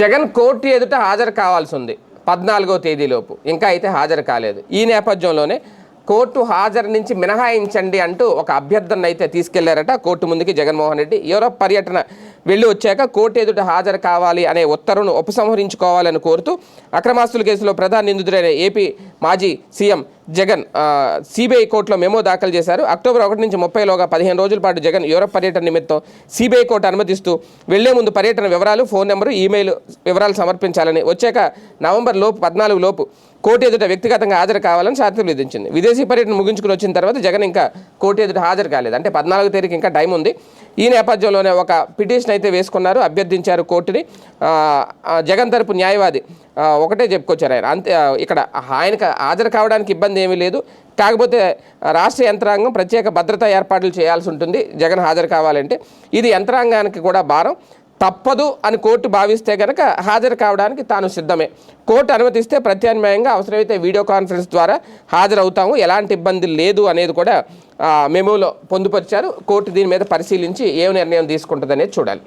Jagan court ఎదుట హాజరు కావాల్సి ఉంది. పద్నాలుగో తేదీలోపు ఇంకా అయితే హాజరు కాలేదు. ఈ నేపథ్యంలోనే కోర్టు హాజరు నుంచి మినహాయించండి అంటూ ఒక అభ్యర్థన అయితే తీసుకెళ్ళారట. కోర్టు ముందుకి జగన్మోహన్ రెడ్డి. యూరోప్ పర్యటన వెళ్ళి వచ్చాక కోర్టు ఎదుట హాజరు కావాలి అనే ఉత్తర్వును ఉపసంహరించుకోవాలని కోరుతూ అక్రమాస్తుల కేసులో ప్రధాన నిందితుడైన ఏపీ మాజీ సీఎం జగన్ సిబిఐ కోర్టులో మెమో దాఖలు చేశారు. అక్టోబర్ ఒకటి నుంచి ముప్పైలోగా పదిహేను రోజుల పాటు జగన్ యూరప్ పర్యటన నిమిత్తం సిబిఐ కోర్టు అనుమతిస్తూ వెళ్ళే ముందు పర్యటన వివరాలు ఫోన్ నెంబరు ఈమెయిల్ వివరాలు సమర్పించాలని. వచ్చాక నవంబర్ లోపు పద్నాలుగు లోపు కోర్టు ఎదుట వ్యక్తిగతంగా హాజరు కావాలని షరతులు విధించింది. విదేశీ పర్యటన ముగించుకుని వచ్చిన తర్వాత జగన్ ఇంకా కోర్టు ఎదుట హాజరు కాలేదు. అంటే పద్నాలుగు తేదీకి ఇంకా టైం ఉంది. ఈ నేపథ్యంలోనే ఒక పిటిషన్ అయితే వేసుకున్నారు అభ్యర్థించారు కోర్టుని జగన్ తరపు న్యాయవాది ఒకటే చెప్పుకొచ్చారు ఆయన. అంతే ఇక్కడ ఆయనకు హాజరు కావడానికి ఇబ్బంది ఏమీ లేదు. కాకపోతే రాష్ట్ర యంత్రాంగం ప్రత్యేక భద్రతా ఏర్పాట్లు చేయాల్సి ఉంటుంది. జగన్ హాజరు కావాలంటే. ఇది యంత్రాంగానికి కూడా భారం. తప్పదు అని కోర్టు భావిస్తే కనుక హాజరు కావడానికి తాను సిద్ధమే. కోర్టు అనుమతిస్తే ప్రత్యామ్నాయంగా అవసరమైతే వీడియో కాన్ఫరెన్స్ ద్వారా హాజరవుతాము. ఎలాంటి ఇబ్బంది లేదు అనేది కూడా మెమోలో పొందుపరిచారు. కోర్టు దీని మీద పరిశీలించి ఏ నిర్ణయం తీసుకుంటుందనేది చూడాలి.